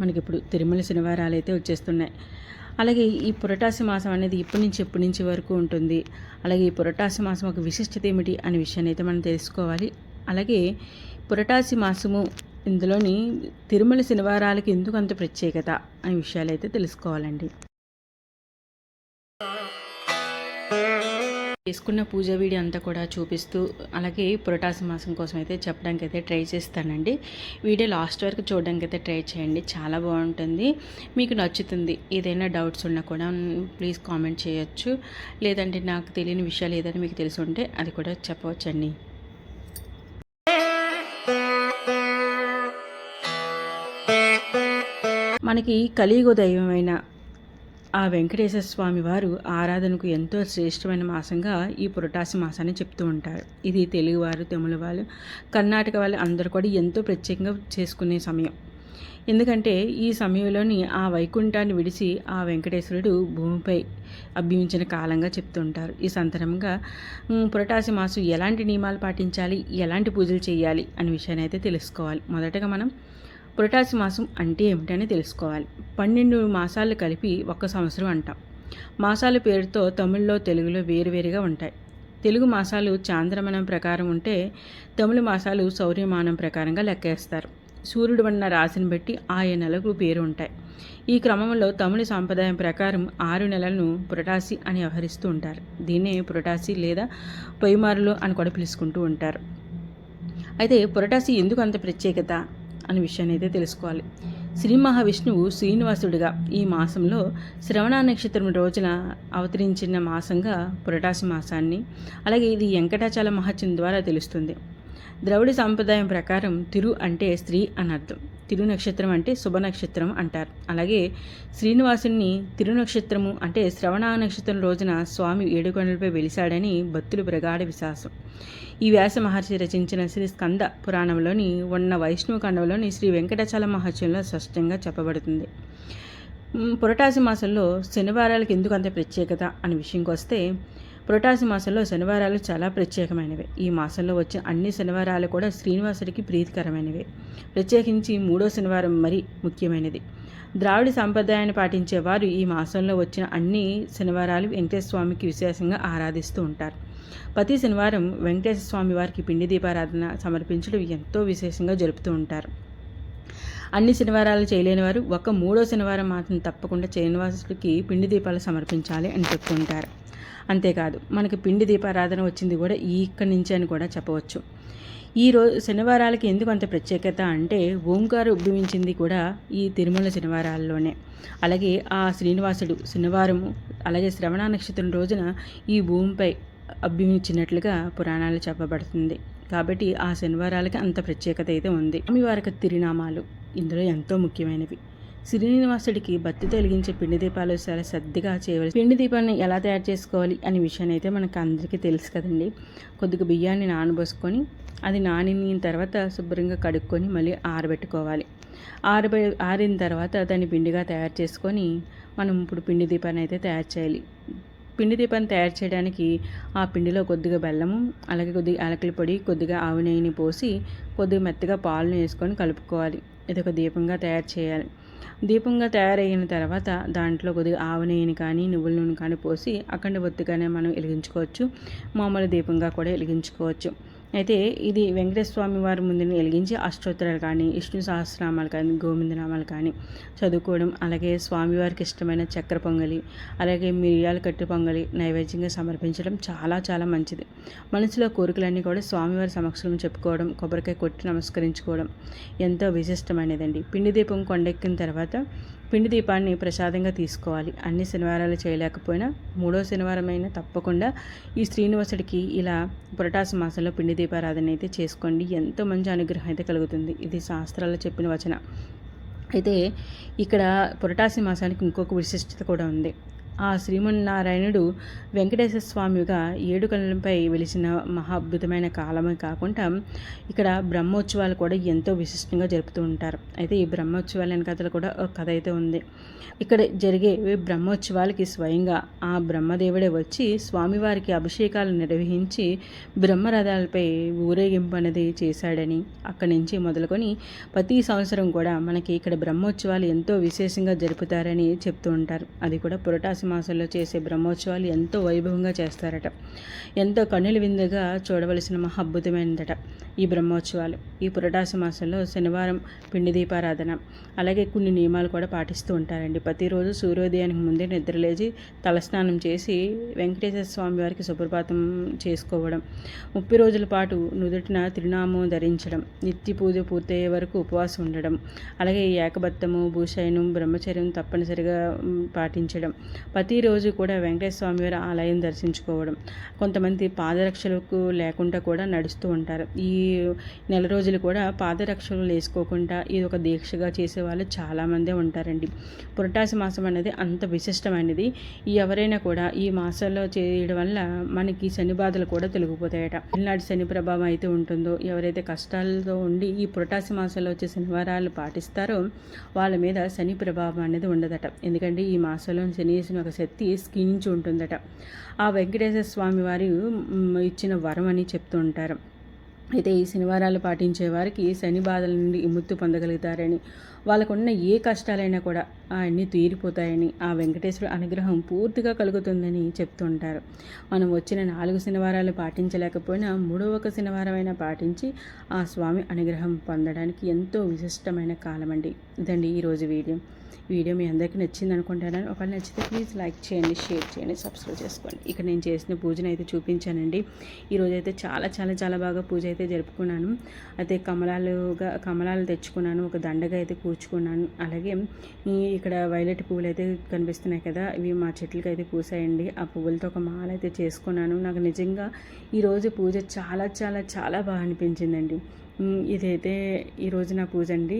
మనకి ఇప్పుడు తిరుమల శనివారాలు అయితే వచ్చేస్తున్నాయి. అలాగే ఈ పురటాసి మాసం అనేది ఇప్పటి నుంచి ఎప్పటి నుంచి వరకు ఉంటుంది? అలాగే ఈ పురటాసి మాసం ఒక విశిష్టత ఏమిటి అనే విషయాన్ని అయితే మనం తెలుసుకోవాలి. అలాగే పురటాసి మాసము ఇందులోని తిరుమల శనివారాలకి ఎందుకు అంత ప్రత్యేకత అనే విషయాలు అయితే తెలుసుకోవాలండి. చేసుకున్న పూజ వీడియో అంతా కూడా చూపిస్తూ అలాగే పురటాసి మాసం కోసం అయితే చెప్పడానికి అయితే ట్రై చేస్తానండి. వీడియో లాస్ట్ వరకు చూడడానికి అయితే ట్రై చేయండి. చాలా బాగుంటుంది. మీకు నచ్చుతుంది. ఏదైనా డౌట్స్ ఉన్నా కూడా ప్లీజ్ కామెంట్ చేయొచ్చు. లేదంటే నాకు తెలియని విషయాలు ఏదైనా మీకు తెలిసి ఉంటే అది కూడా చెప్పవచ్చండి. మనకి కలియుగ దైవమైన ఆ వెంకటేశ్వర స్వామి వారు ఆరాధనకు ఎంతో శ్రేష్టమైన మాసంగా ఈ పురటాసి మాసాన్ని చెప్తూ ఉంటారు. ఇది తెలుగువారు తమిళ వాళ్ళు కర్ణాటక వాళ్ళు అందరూ కూడా ఎంతో ప్రత్యేకంగా చేసుకునే సమయం. ఎందుకంటే ఈ సమయంలోని ఆ వైకుంఠాన్ని విడిచి ఆ వెంకటేశ్వరుడు భూమిపై అభ్యమించిన కాలంగా చెప్తుంటారు ఈ సంతరంగా పురటాసి మాసం ఎలాంటి నియమాలు పాటించాలి? ఎలాంటి పూజలు చేయాలి? అనే విషయాన్ని అయితే తెలుసుకోవాలి. మొదటగా మనం పురటాసి మాసం అంటే ఏమిటని తెలుసుకోవాలి. పన్నెండు మాసాలు కలిపి ఒక్క సంవత్సరం అంటాం. మాసాల పేరుతో తమిళ్ళో తెలుగులో వేరువేరుగా ఉంటాయి. తెలుగు మాసాలు చాంద్రమనం ప్రకారం ఉంటే తమిళ మాసాలు సౌర్యమానం ప్రకారంగా లెక్కేస్తారు. సూర్యుడు ఉన్న రాశిని బట్టి ఆయా నెలకు పేరు ఉంటాయి. ఈ క్రమంలో తమిళ సాంప్రదాయం ప్రకారం ఆరు నెలలను పురటాసి అని వ్యవహరిస్తూ ఉంటారు. దీన్నే పురటాసి లేదా పొయ్యిమారులు అని కూడా పిలుచుకుంటూ ఉంటారు. అయితే పురటాసి ఎందుకు అంత ప్రత్యేకత? అనే విషయాన్ని అయితే తెలుసుకోవాలి. శ్రీ మహావిష్ణువు శ్రీనివాసుడిగా ఈ మాసంలో శ్రవణ నక్షత్రం రోజున అవతరించిన మాసంగా పురటాసి మాసాన్ని అలాగే ఇది వెంకటాచల మహత్యం ద్వారా తెలుస్తుంది. ద్రవిడ సాంప్రదాయం ప్రకారం తిరు అంటే స్త్రీ అనర్థం తిరు నక్షత్రం అంటే శుభ నక్షత్రం అంటారు. అలాగే శ్రీనివాసుని తిరు నక్షత్రము అంటే శ్రవణ నక్షత్రం రోజున స్వామి ఏడుకొండలపై వెలిశాడని భక్తులు ప్రగాఢ విశ్వాసం. ఈ వ్యాస మహర్షి రచించిన శ్రీ స్కంద పురాణంలోని ఉన్న వైష్ణవ ఖండంలోని శ్రీ వెంకటాచల మహర్షిలో స్పష్టంగా చెప్పబడుతుంది. పురటాసి మాసంలో శనివారాలకు ఎందుకు అంత ప్రత్యేకత అనే విషయంకి వస్తే పురటాసి మాసంలో శనివారాలు చాలా ప్రత్యేకమైనవి. ఈ మాసంలో వచ్చిన అన్ని శనివారాలు కూడా శ్రీనివాసుడికి ప్రీతికరమైనవి. ప్రత్యేకించి మూడో శనివారం మరీ ముఖ్యమైనది. ద్రావిడ సాంప్రదాయాన్ని పాటించే వారు ఈ మాసంలో వచ్చిన అన్ని శనివారాలు వెంకటేశ్వర స్వామికి విశేషంగా ఆరాధిస్తూ ఉంటారు. ప్రతి శనివారం వెంకటేశ్వర స్వామి వారికి పిండి దీపారాధన సమర్పించడం ఎంతో విశేషంగా జరుపుతూ ఉంటారు. అన్ని శనివారాలు చేయలేని వారు ఒక మూడో శనివారం మాత్రం తప్పకుండా శ్రీనివాసుడికి పిండి దీపాలు సమర్పించాలి అని చెప్తుంటారు అంతేకాదు మనకి పిండి దీపారాధన వచ్చింది కూడా ఈ ఇక్కడి నుంచి అని కూడా చెప్పవచ్చు. ఈ రోజు శనివారాలకి ఎందుకు అంత ప్రత్యేకత అంటే ఓంకారు ఉద్భవించింది కూడా ఈ తిరుమల శనివారాల్లోనే. అలాగే ఆ శ్రీనివాసుడు శనివారము అలాగే శ్రవణ నక్షత్రం రోజున ఈ భూమిపై అభ్యమించినట్లుగా పురాణాలు చెప్పబడుతుంది. కాబట్టి ఆ శనివారాలకి అంత ప్రత్యేకత అయితే ఉంది. స్వామివారికి తిరునామాలు ఇందులో ఎంతో ముఖ్యమైనవి. శ్రీనివాసుడికి బత్తి తొలగించే పిండి దీపాలు చాలా శ్రద్ధగా చేయవలసి పిండి దీపాన్ని ఎలా తయారు చేసుకోవాలి అనే విషయాన్ని అయితే మనకు అందరికీ తెలుసు కదండి. కొద్దిగా బియ్యాన్ని నానబోసుకొని అది నానిన తర్వాత శుభ్రంగా కడుక్కొని మళ్ళీ ఆరబెట్టుకోవాలి. ఆరబె ఆరిన తర్వాత దాన్ని పిండిగా తయారు చేసుకొని మనం ఇప్పుడు పిండి దీపాన్ని అయితే తయారు చేయాలి. పిండి దీపాన్ని తయారు చేయడానికి ఆ పిండిలో కొద్దిగా బెల్లము అలాగే కొద్దిగా యాలకుల పొడి కొద్దిగా ఆవు నెయ్యిని పోసి కొద్దిగా మెత్తగా పాలను వేసుకొని కలుపుకోవాలి. ఇది ఒక దీపంగా తయారు చేయాలి. దీపంగా తయారైన తర్వాత దాంట్లో కొద్దిగా ఆవు నెయ్యిని కానీ నువ్వుల నూనె కానీ పోసి అఖండ ఒత్తిగానే మనం వెలిగించుకోవచ్చు. మామూలు దీపంగా కూడా వెలిగించుకోవచ్చు. అయితే ఇది వెంకటేశ్వర స్వామి వారి ముందుని వెలిగించి అష్టోత్తరాలు కానీ విష్ణు సహస్రనామాలు కానీ గోవిందనామాలు కానీ చదువుకోవడం అలాగే స్వామివారికి ఇష్టమైన చక్కెర పొంగలి అలాగే మిరియాల కట్టు పొంగలి నైవేద్యంగా సమర్పించడం చాలా చాలా మంచిది. మనసులో కోరికలన్నీ కూడా స్వామివారి సమక్షంలో చెప్పుకోవడం కొబ్బరికాయ కొట్టి నమస్కరించుకోవడం ఎంతో విశిష్టమైనదండి. పిండి దీపం కొండెక్కిన తర్వాత పిండి దీపాన్ని ప్రసాదంగా తీసుకోవాలి. అన్ని శనివారాలు చేయలేకపోయినా మూడో శనివారం అయినా తప్పకుండా ఈ శ్రీనివాసుడికి ఇలా పురటాసి మాసంలో పిండి దీపారాధన అయితే చేసుకోండి. ఎంతో మంచి అనుగ్రహం అయితే కలుగుతుంది. ఇది శాస్త్రాల్లో చెప్పిన వచన. అయితే ఇక్కడ పురటాసి మాసానికి ఇంకొక విశిష్టత కూడా ఉంది. ఆ శ్రీమన్నారాయణుడు వెంకటేశ్వర స్వామిగా ఏడు కళ్ళపై వెలిసిన మహా అద్భుతమైన కాలమే కాకుండా ఇక్కడ బ్రహ్మోత్సవాలు కూడా ఎంతో విశిష్టంగా జరుపుతూ ఉంటారు. అయితే ఈ బ్రహ్మోత్సవాల వెనకథలు కూడా ఒక కథ అయితే ఉంది. ఇక్కడ జరిగే బ్రహ్మోత్సవాలకి స్వయంగా ఆ బ్రహ్మదేవుడే వచ్చి స్వామివారికి అభిషేకాలు నిర్వహించి బ్రహ్మరథాలపై ఊరేగింపు అనేది చేశాడని అక్కడి నుంచి మొదలుకొని ప్రతి సంవత్సరం కూడా మనకి ఇక్కడ బ్రహ్మోత్సవాలు ఎంతో విశేషంగా జరుపుతారని చెప్తూ ఉంటారు. అది కూడా పురటాసి మాసంలో చేసే బ్రహ్మోత్సవాలు ఎంతో వైభవంగా చేస్తారట. ఎంతో కన్నుల విందుగా చూడవలసిన మహా అద్భుతమైనదట ఈ బ్రహ్మోత్సవాలు. ఈ పురటాస మాసంలో శనివారం పిండి దీపారాధన. అలాగే కొన్ని నియమాలు కూడా పాటిస్తూ ఉంటారండి. ప్రతిరోజు సూర్యోదయానికి ముందే నిద్రలేచి తలస్నానం చేసి వెంకటేశ్వర స్వామి వారికి సుప్రభాతం చేసుకోవడం. ముప్పై రోజుల పాటు నుదుటిన తిరునామం ధరించడం. నిత్య పూజ పూర్తయ్యే వరకు ఉపవాసం ఉండడం. అలాగే ఏకబత్తము భూషయనం బ్రహ్మచర్యం తప్పనిసరిగా పాటించడం. ప్రతిరోజు కూడా వెంకటేశ్వర స్వామి వారి ఆలయం దర్శించుకోవడం. కొంతమంది పాదరక్షలకు లేకుండా కూడా నడుస్తూ ఉంటారు. ఈ నెల రోజు రోజులు కూడా పాదరక్షలు వేసుకోకుండా ఇది ఒక దీక్షగా చేసే వాళ్ళు చాలామందే ఉంటారండి. పురటాసి మాసం అనేది అంత విశిష్టమైనది. ఎవరైనా కూడా ఈ మాసంలో చేయడం వల్ల మనకి శని బాధలు కూడా తొలగిపోతాయట. ఇలాంటి శని ప్రభావం అయితే ఉంటుందో ఎవరైతే కష్టాలతో ఉండి ఈ పురటాసి మాసంలో వచ్చే శనివారాలు పాటిస్తారో వాళ్ళ మీద శని ప్రభావం అనేది ఉండదట. ఎందుకంటే ఈ మాసంలో శనిసిన ఒక శక్తి స్కించి ఉంటుందట. ఆ వెంకటేశ్వర స్వామి వారు ఇచ్చిన వరం అని చెప్తూ ఉంటారు. అయితే ఈ శనివారాలు పాటించే వారికి శని బాధల నుండి విముక్తి పొందగలుగుతారని వాళ్ళకున్న ఏ కష్టాలైనా కూడా అన్నీ తీరిపోతాయని ఆ వెంకటేశ్వర అనుగ్రహం పూర్తిగా కలుగుతుందని చెప్తుంటారు. మనం వచ్చిన నాలుగు శనివారాలు పాటించలేకపోయినా మూడవ ఒక శనివారమైనా పాటించి ఆ స్వామి అనుగ్రహం పొందడానికి ఎంతో విశిష్టమైన కాలం అండి ఇదండి ఈరోజు వీడియో. వీడియో మీ అందరికీ నచ్చింది అనుకుంటాను. ఒకవేళ నచ్చితే ప్లీజ్ లైక్ చేయండి షేర్ చేయండి సబ్స్క్రైబ్ చేసుకోండి. ఇక్కడ నేను చేసిన పూజను అయితే చూపించానండి. ఈరోజు అయితే చాలా చాలా చాలా బాగా పూజ అయితే జరుపుకున్నాను. అయితే కమలాలుగా కమలాలు తెచ్చుకున్నాను ఒక దండగా అయితే కూర్చుకున్నాను. అలాగే ఇక్కడ వైలెట్ పువ్వులు అయితే కనిపిస్తున్నాయి కదా ఇవి మా చెట్లకి అయితే పూసాయండి. ఆ పువ్వులతో ఒక మాల అయితే చేసుకున్నాను. నాకు నిజంగా ఈరోజు పూజ చాలా చాలా చాలా బాగా అనిపించిందండి. ఇదైతే ఈరోజు నా పూజ అండి.